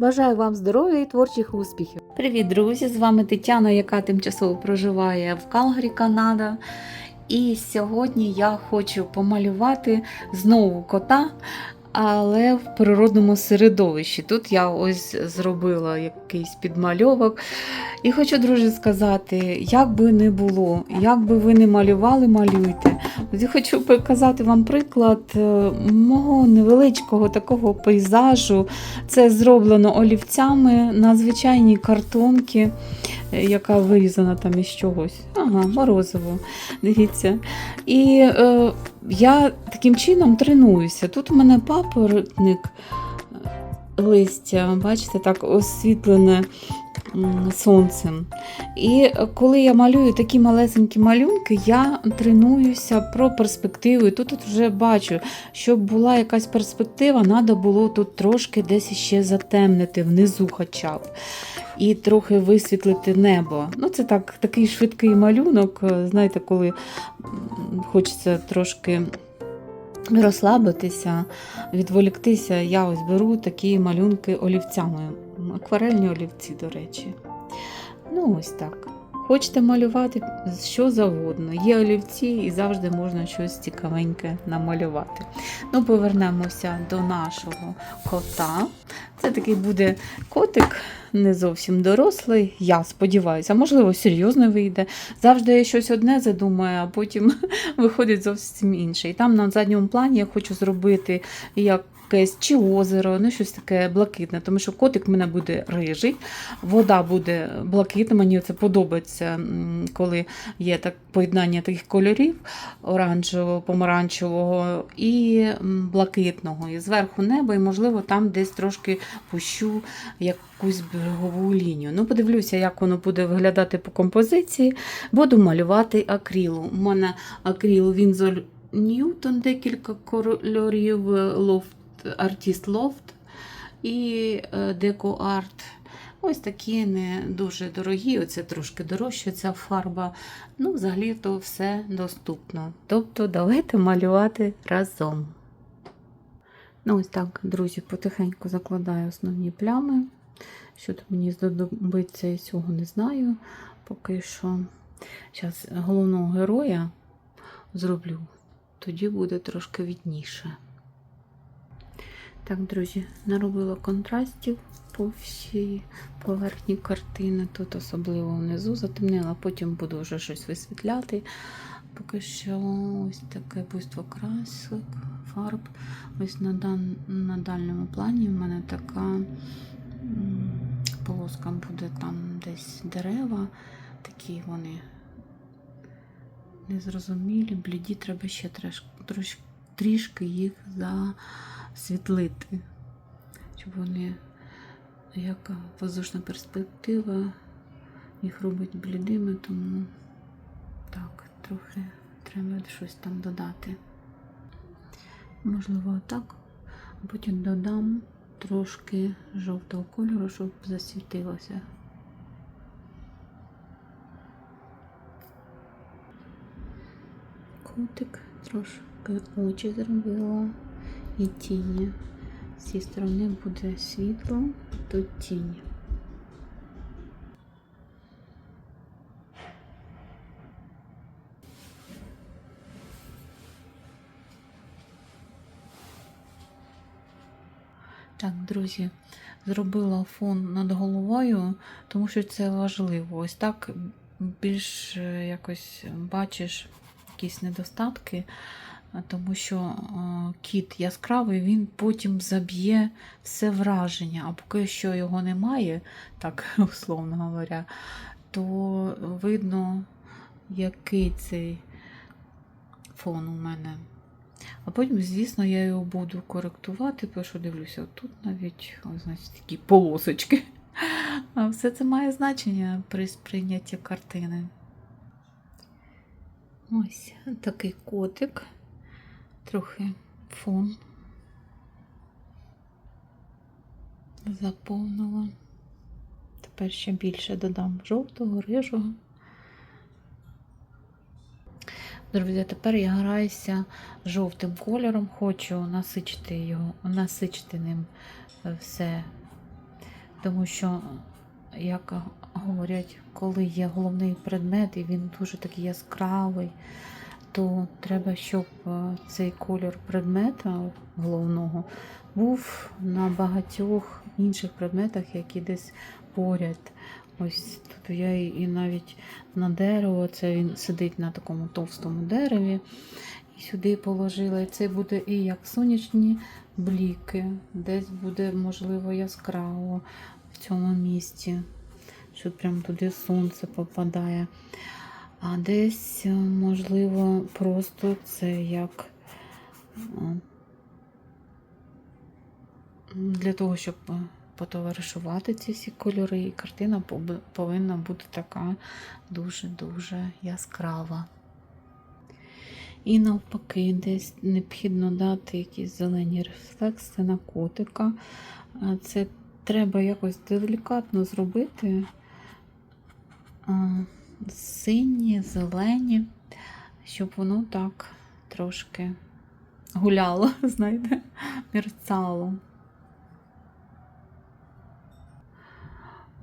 Бажаю вам здоров'я і творчих успіхів. Привіт, друзі! З вами Тетяна, яка тимчасово проживає в Калгарі, Канада. І сьогодні я хочу помалювати знову кота, але в природному середовищі. Тут я ось зробила якийсь підмальовок. І хочу, друзі, сказати, як би не було, як би ви не малювали, малюйте. Я хочу показати вам приклад е, мого невеличкого такого пейзажу. Це зроблено олівцями на звичайній картонці, яка вирізана там із чогось. Ага, морозиво. Дивіться. І е, я таким чином тренуюся. Тут у мене папоротник е, листя, бачите, так освітлене сонцем. І коли я малюю такі малесенькі малюнки, я тренуюся про перспективу. І тут вже бачу, щоб була якась перспектива, треба було тут трошки десь ще затемнити, внизу хоча б. І трохи висвітлити небо. Ну, це так, такий швидкий малюнок. е, Знаєте, коли хочеться трошки розслабитися, відволіктися, я ось беру такі малюнки олівцями. Акварельні олівці, до речі. Ну, ось так. Хочете малювати що завгодно. Є олівці і завжди можна щось цікавеньке намалювати. Ну, повернемося до нашого кота. Це такий буде котик, не зовсім дорослий, я сподіваюся, можливо, серйозно вийде. Завжди я щось одне задумаю, а потім виходить зовсім інше. І там на задньому плані я хочу зробити якесь чи озеро, ну щось таке блакитне, тому що котик в мене буде рижий, вода буде блакитна. Мені це подобається, коли є так поєднання таких кольорів оранжевого, помаранчевого і блакитного. І зверху небо, і, можливо, там десь трошки пущу якусь берегову лінію. Ну, подивлюся, як воно буде виглядати по композиції. Буду малювати акрилу. У мене акрил Вінзор Ньютон, декілька кольорів лофт, артіст лофт і деко арт. Ось такі не дуже дорогі, оце трошки дорожче ця фарба. Ну, взагалі то все доступно. Тобто давайте малювати разом. Ну, ось так, друзі, потихеньку закладаю основні плями. Що тут мені знадобиться, я цього не знаю. Поки що. Зараз головного героя зроблю, тоді буде трошки відніше. Так, друзі, наробила контрастів по всій поверхні картини. Тут особливо внизу затемнила, потім буду вже щось висвітляти. Поки що ось таке буйство красок, фарб. Ось на, дан, на дальньому плані в мене така полоска буде там десь дерева, такі вони незрозумілі, бліді, треба ще трош, трішки їх засвітлити, щоб вони, як воздушна перспектива, їх робить блідими, тому так, трохи треба щось там додати. Можливо, так. А потім додам трошки жовтого кольору, щоб засвітилося. Котик трошки очі зробила і тіні. З цієї сторони буде світло, тут тіні. Так, друзі, зробила фон над головою, тому що це важливо. Ось так більш е, якось бачиш якісь недостатки, тому що кіт яскравий, він потім заб'є все враження. А поки що його немає, так условно говоря, то видно, який цей фон у мене. А потім, звісно, я його буду коректувати, тому що дивлюся, тут навіть ось, значить, такі полосочки. А все це має значення при сприйнятті картини. Ось такий котик, трохи фон заповнила. Тепер ще більше додам жовтого, рижого. Друзі, тепер я граюся жовтим кольором, хочу насичити його, насичити ним все Тому що, як говорять, коли є головний предмет і він дуже такий яскравий, то треба, щоб е, цей колір предмета головного був на багатьох інших предметах, які десь поряд. Ось тут я і навіть на дерево, це він сидить на такому товстому дереві. І сюди положила. І це буде і як сонячні бліки, десь буде, можливо, яскраво в цьому місці, що прям туди сонце попадає. А десь, е, можливо, просто це як е, для того, щоб е, потоваришувати ці всі кольори, і картина повинна бути така дуже-дуже яскрава. І навпаки, десь необхідно дати якісь зелені рефлекси на котика. Це треба якось делікатно зробити. Сині, зелені, щоб воно так трошки гуляло, знаєте, мерцало.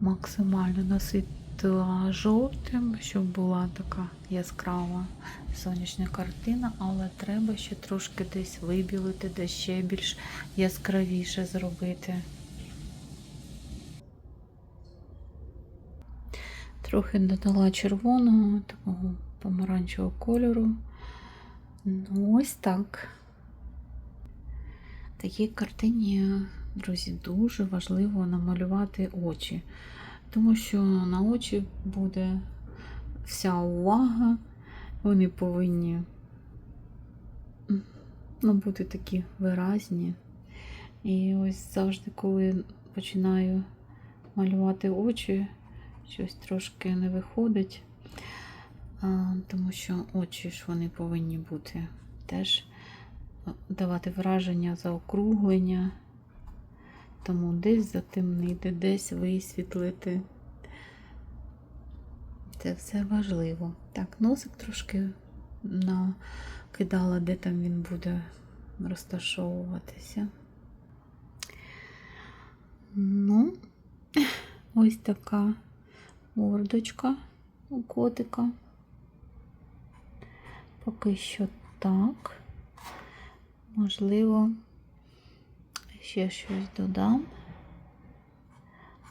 Максимально наситила жовтим, щоб була така яскрава сонячна картина, але треба ще трошки десь вибілити, де ще більш яскравіше зробити. Трохи додала червоного, такого помаранчевого кольору. Ну, ось так. Такій картині, друзі, дуже важливо намалювати очі, тому що на очі буде вся увага, вони повинні ну, бути такі виразні. І ось завжди, коли починаю малювати очі, щось трошки не виходить, тому що очі ж вони повинні бути теж давати враження заокруглення, тому десь затемнити, десь висвітлити. Це все важливо. Так, носик трошки накидала, де там він буде розташовуватися. Ну, ось така мордочка у котика. Поки що так. Можливо, ще щось додам.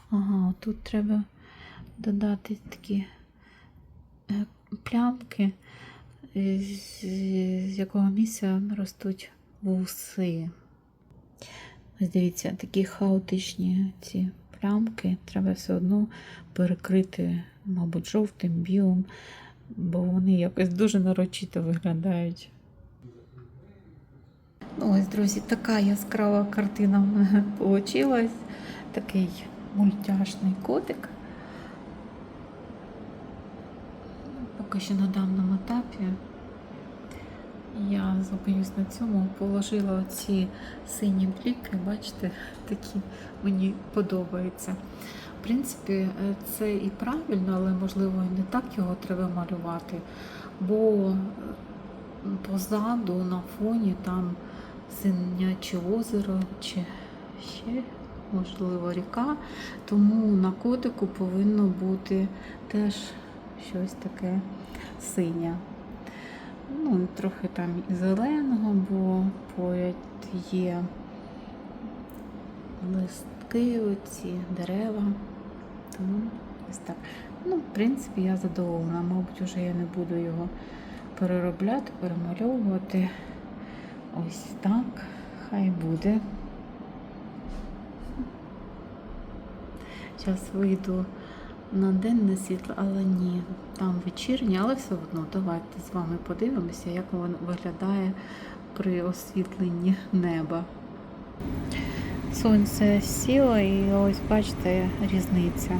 Ага, тут треба додати такі е, плямки, з якого місця ростуть вуси. Ось дивіться, такі хаотичні ці плямки треба все одно перекрити, мабуть, жовтим, білим, бо вони якось дуже нарочито виглядають. Ось, друзі, така яскрава картина в мене вийшла. Такий мультяшний котик. Поки що на даному етапі я зупинюсь на цьому, положила ці сині бліки, бачите, такі мені подобаються. В принципі, е, це і правильно, але можливо і не так його треба малювати, бо е, позаду на фоні там синяче озеро чи ще, можливо, ріка. Тому на котику повинно бути теж щось таке синє. Ну, трохи там і зеленого, бо поряд є листки, оці дерева. Тому ось так. Ну, в принципі, я задоволена. Мабуть, вже я не буду його переробляти, перемальовувати. Ось так, хай буде. Зараз вийду на денне світло, але ні, там вечірнє, але все одно давайте з вами подивимося, як воно виглядає при освітленні неба. Сонце сіло і ось бачите різниця,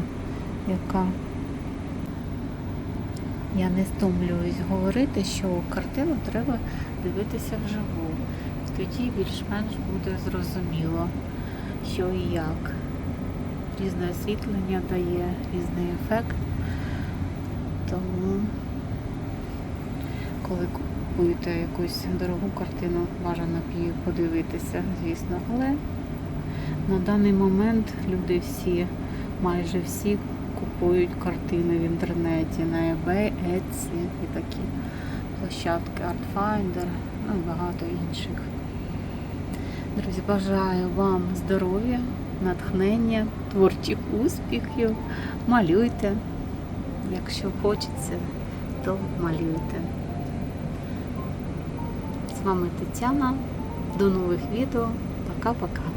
яка. Я не стомлююсь говорити, що картину треба дивитися вживу. Тоді більш-менш буде зрозуміло, що і як. Різне освітлення дає різний ефект. Тому, коли купуєте якусь дорогу картину, бажано б її подивитися, звісно. Але На даний момент люди всі, майже всі купують картини в інтернеті на eBay, Etsy і такі площадки Artfinder, ну і багато інших. Друзі, бажаю вам здоров'я, натхнення, творчих успіхів. Малюйте. Якщо хочеться, то малюйте. З вами Тетяна. До нових відео. Пока-пока.